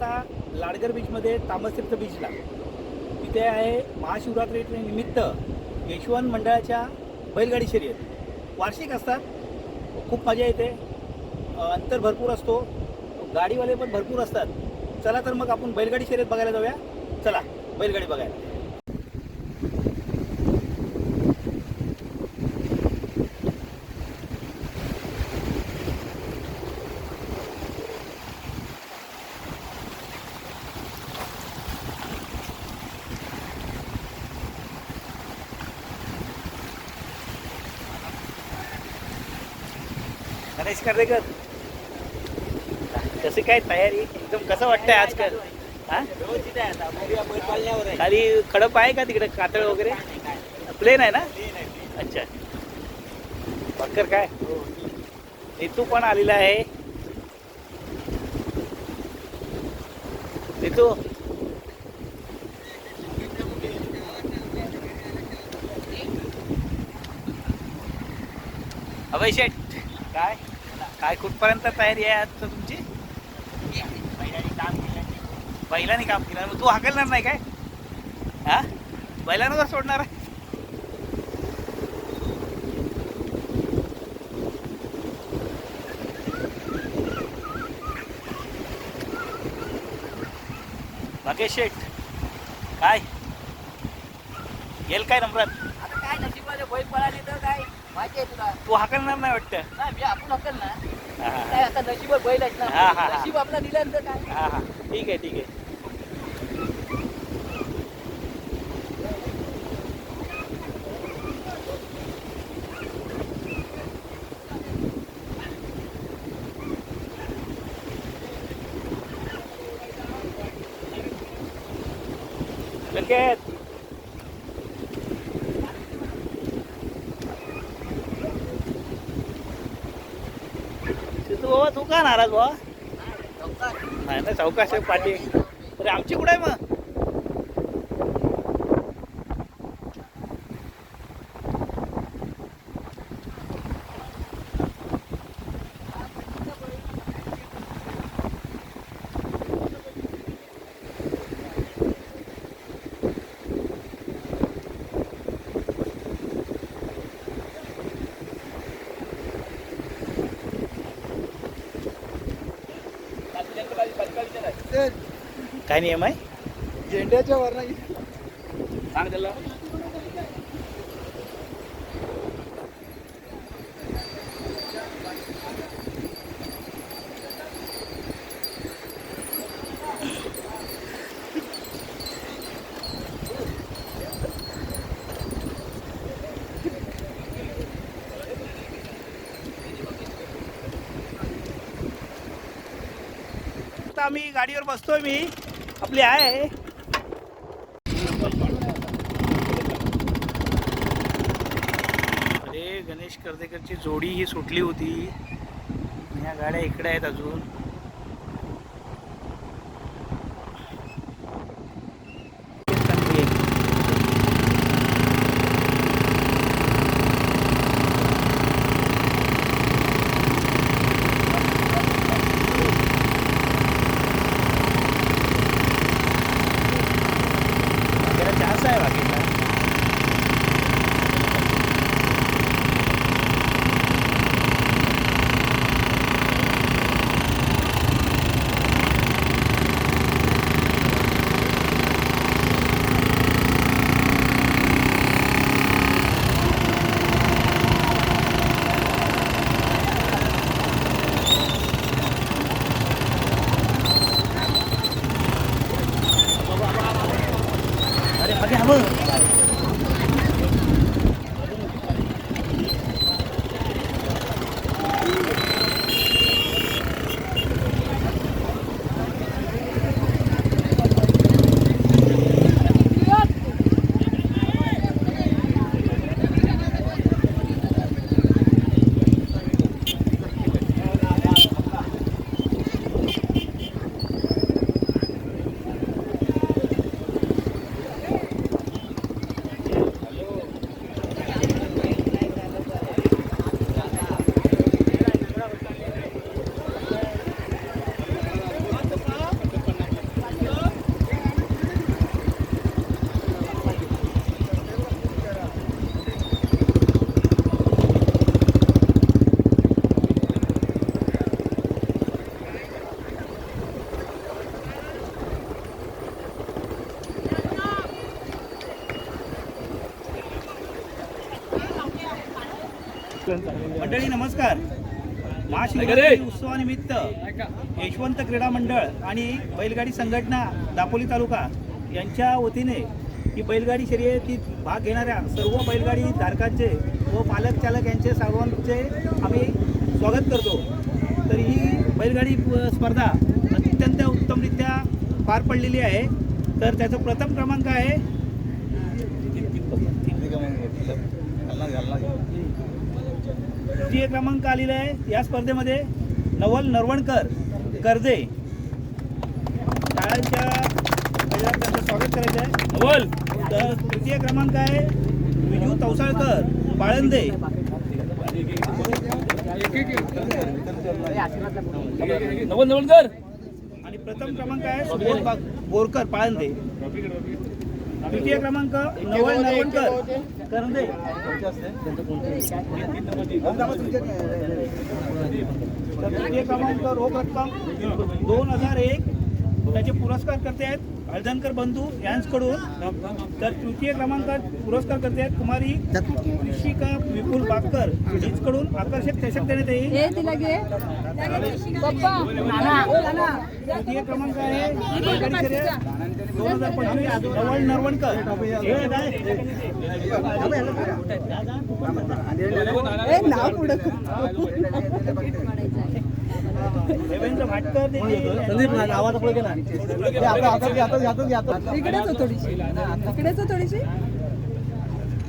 आता लाडगर बीचमध्ये तामसतीर्थ बीचला. तिथे आहे महाशिवरात्री निमित्त यशवंत मंडळाच्या बैलगाडी शर्यत. वार्षिक असतात. खूप मजा येते. अंतर भरपूर असतो. गाडीवाले पण भरपूर असतात. चला तर मग आपण बैलगाडी शर्यत बघायला जाऊया. चला बैलगाडी बघायला. गणेश कर्डेकर कसं काय तयारी? एकदम कसं वाटतंय आजकाल? हा? खाली खडप आहे का तिकडे? कातळ वगैरे? प्लेन आहे ना? अच्छा. भाकर काय? ऋतू पण आलेला आहे. ऋतू अभय शेठ. काय? काय कुठपर्यंत तयारी आहे आज तुमची? बैलांनी काम केलं बैलाने काम केलं मग तू हाकलणार नाही काय? हा? बैलांवर सोडणार आहे. भाग्येश शेठ काय? येईल काय नंबरात आता काय नशिबाने बैल पळाली तर काय? माहिती आहे तुला? तू हाकलणार नाही वाटतं? नाही मी आपण हकल ना. हा हा. काय आता नशीब बैल आहेत हा, हा, ना हा. नशीब आपला दिल्यानंतर काय? हा हा. ठीक आहे ठीक आहे. लंकेत तू बाबा तू का नाराज बाबा नाही ना चौकाश पाठी अरे आमची कुठं आहे मग? काय नियम आहे? झेंड्याच्या वरना सांग त्याला. आता आम्ही गाडीवर बसतोय मी. आपली आहे. अरे गणेश कर्देकरची जोडी ही सुटली होती. ह्या गाड्या इकडे आहेत अजून. मंडळी नमस्कार. महाशिवरात्री उत्सवानिमित्त यशवंत क्रीडा मंडळ आणि बैलगाडी संघटना दापोली तालुका यांच्या वतीने ही बैलगाडी शर्यतीत भाग घेणाऱ्या सर्व बैलगाडी धारकांचे व पालक चालक यांचे सर्वांचे आम्ही स्वागत करतो. तर ही बैलगाडी स्पर्धा अत्यंत उत्तमरित्या पार पडलेली आहे. तर त्याचा प्रथम क्रमांक आहे. तृतीय क्रमांक आलेला आहे. या स्पर्धेमध्ये नवल नरवणकर कर्जे. शाळांच्या त्यांचं स्वागत करायचं आहे. नवल! तर तृतीय क्रमांक आहे विजू तवसाळकर बाळंदे. नवल नवलकर आणि प्रथम क्रमांक आहे सुबोध बोरकर पाळंदे तृतीय क्रमांक नवल नरवणकर करंदे तृतीय क्रमांक रोख रक्कम दोन हजार एक. त्याचे पुरस्कार करते आहेत हळदणकर बंधू यांच्याकडून तर तृतीय क्रमांकात पुरस्कार करते आहेत कुमारी ऋषिका विपुल बागकर यांच्याकडून आकर्षक चषक देण्यात येईल. तृतीय क्रमांक आहे. नवल नरवणकर हे नाव पुढं देवेंद्र भाटकर इकडेच हो थोडीशी. इकडेच हो थोडीशी.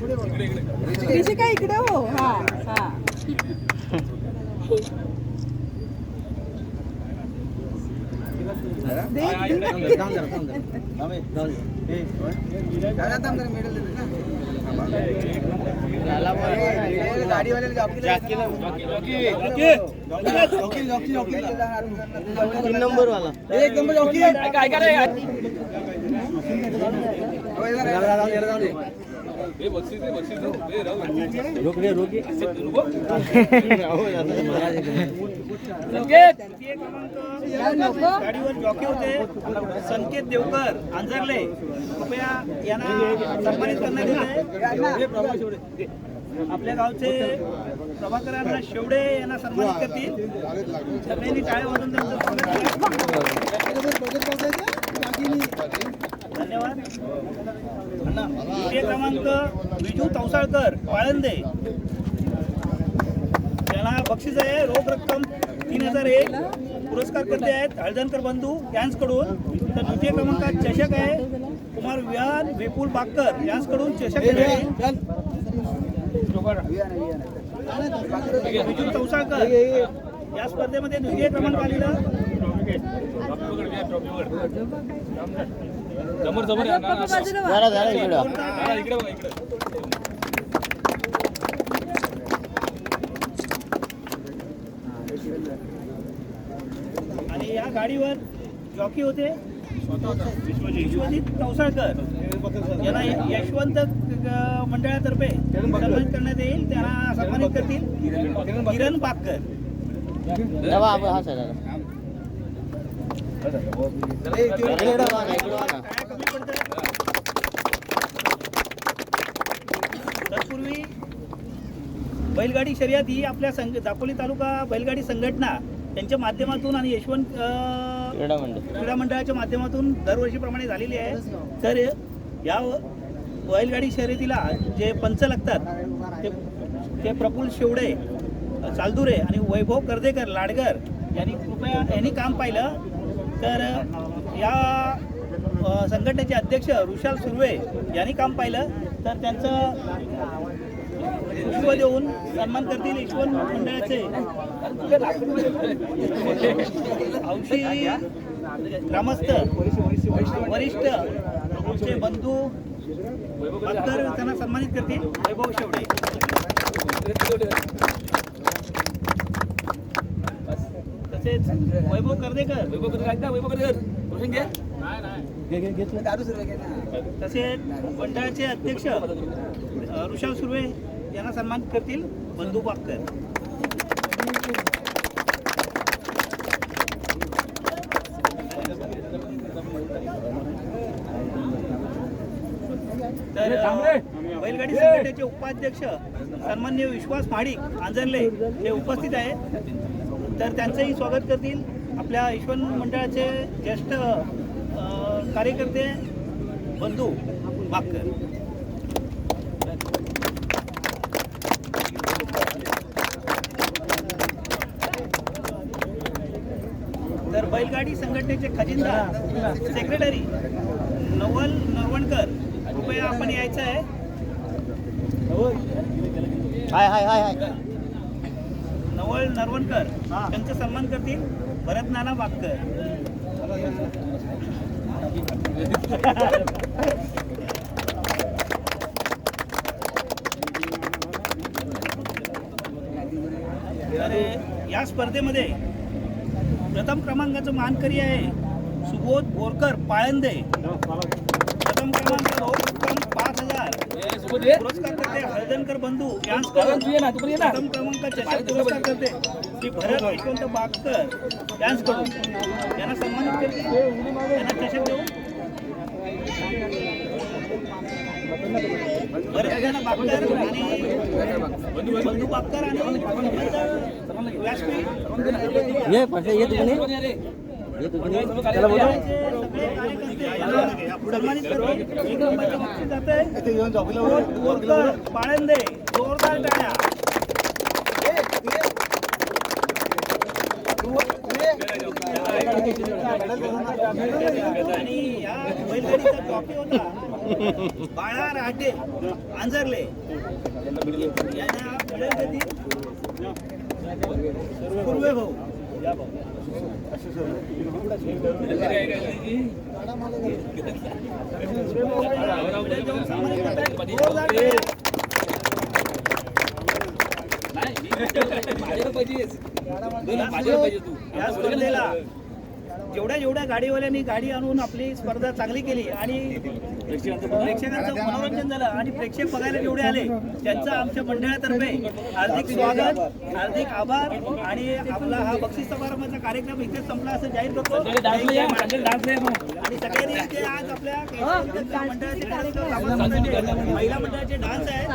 थोडीशी काय इकडे हो? हा हा. दे, ऐका ऐका रे हे गाडीवर जॉकी होते. संकेत देवकर आंजरले कृपया यांना सन्मानित करण्यात येते आपल्या गावचे प्रभाकरांना शेवडे यांना सन्मानित करतील. सगळ्यांनी टाळे वाजून त्यांचं स्वागत. धन्यवाद. क्रमांक विजू तवसाळकर पाळंदे त्यांना बक्षीस आहे रोख रक्कम तीन हजार एक. पुरस्कार करते आहेत हळदणकर बंधू यांच्याकडून तर द्वितीय क्रमांकात चषक आहे कुमार विहान विपुल बागकर यांच्याकडून चषक. विजू चौसाळकर या स्पर्धेमध्ये द्वितीय क्रमांक आलेला. समोर समोर या. ना, ना, इकडे बघा इकडे आणि या गाडीवर जॉकी होते. विश्वजित चौसाळकर यांना यशवंत मंडळातर्फे सन्मानित करण्यात येईल. त्यांना सन्मानित करतील किरण बागकर तत्पूर्वी बैलगाडी शर्यत ही आपल्या संघ दापोली तालुका बैलगाडी संघटना त्यांच्या माध्यमातून आणि यशवंत क्रीडा मंडळाच्या माध्यमातून दरवर्षीप्रमाणे झालेली आहे. तर या बैलगाडी शर्यतीला जे पंच लागतात ते ते प्रफुल्ल शेवडे चालदुरे आणि वैभव कर्देकर लाडगर यांनी कृपया यांनी काम पाहिलं. तर या संघटनेचे अध्यक्ष ऋषाल सुर्वे यांनी काम पाहिलं. तर त्यांचं पुष्प देऊन सन्मान करतील ईश्वर मंडळाचे. औषधी ग्रामस्थ वरिष्ठ आमचे बंधू बहात्तर त्यांना सन्मानित करतील. वैभव शेवडे तसेच वैभव कर्देकर. वैभव ऐकता वैभव करकर रोशन घे. तसेच मंडळाचे अध्यक्ष ऋषभ सुर्वे यांना सन्मानित करतील बंधू बागकर तर बैलगाडी संघटनेचे उपाध्यक्ष सन्मान्य विश्वास महाडिक आंजरले हे उपस्थित आहेत. तर त्यांचंही स्वागत करतील. आपल्या ईश्वर मंडळाचे ज्येष्ठ कार्यकर्ते बंधू बागकर तर बैलगाडी संघटनेचे खजिनदार सेक्रेटरी नवल नरवणकर कृपया आपण यायचं आहे. हाय हाय हाय हाय. नवल नरवणकर त्यांचा सन्मान करतील भरत नाना बागकर तर या स्पर्धेमध्ये प्रथम क्रमांकाचं मानकरी आहे सुबोध बोरकर पाळंदे. प्रथम क्रमांक पुरस्कार करते. बंधू प्रथम क्रमांक चषक पुरस्कार करते. श्री भरत यशवंत बागकर यांसकडून यांना सन्मानित करते. यांना चषक देऊ भरत यांना बागकर आणि बंधू बागकर आणि व्यासपीठ. ये तुम्ही बोलो. सन्मानित करतो एक नंबरचं बक्षीस जातंय बोरकर पाळंदे जोरदार टाळ्या. आणि या बैलगाडीचा टॉपी होता. बाळा राहटे आंजरले यांना पूर्वे भाऊ. या भाऊ जोरदार टाळ्या. या स्पर्धेला जेवढ्या जेवढ्या गाडीवाल्यांनी गाडी आणून आपली स्पर्धा चांगली केली आणि प्रेक्षकांचं मनोरंजन झालं आणि प्रेक्षक बघायला जेवढे आले त्यांचं आमच्या मंडळातर्फे हार्दिक स्वागत हार्दिक आभार आणि आपला हा बक्षीस समारंभाचा कार्यक्रम इथेच संपला असं जाहीर करतो. आणि सगळ्यांनी इथे आज आपल्या मंडळाचे कार्यक्रम महिला मंडळाचे डान्स आहे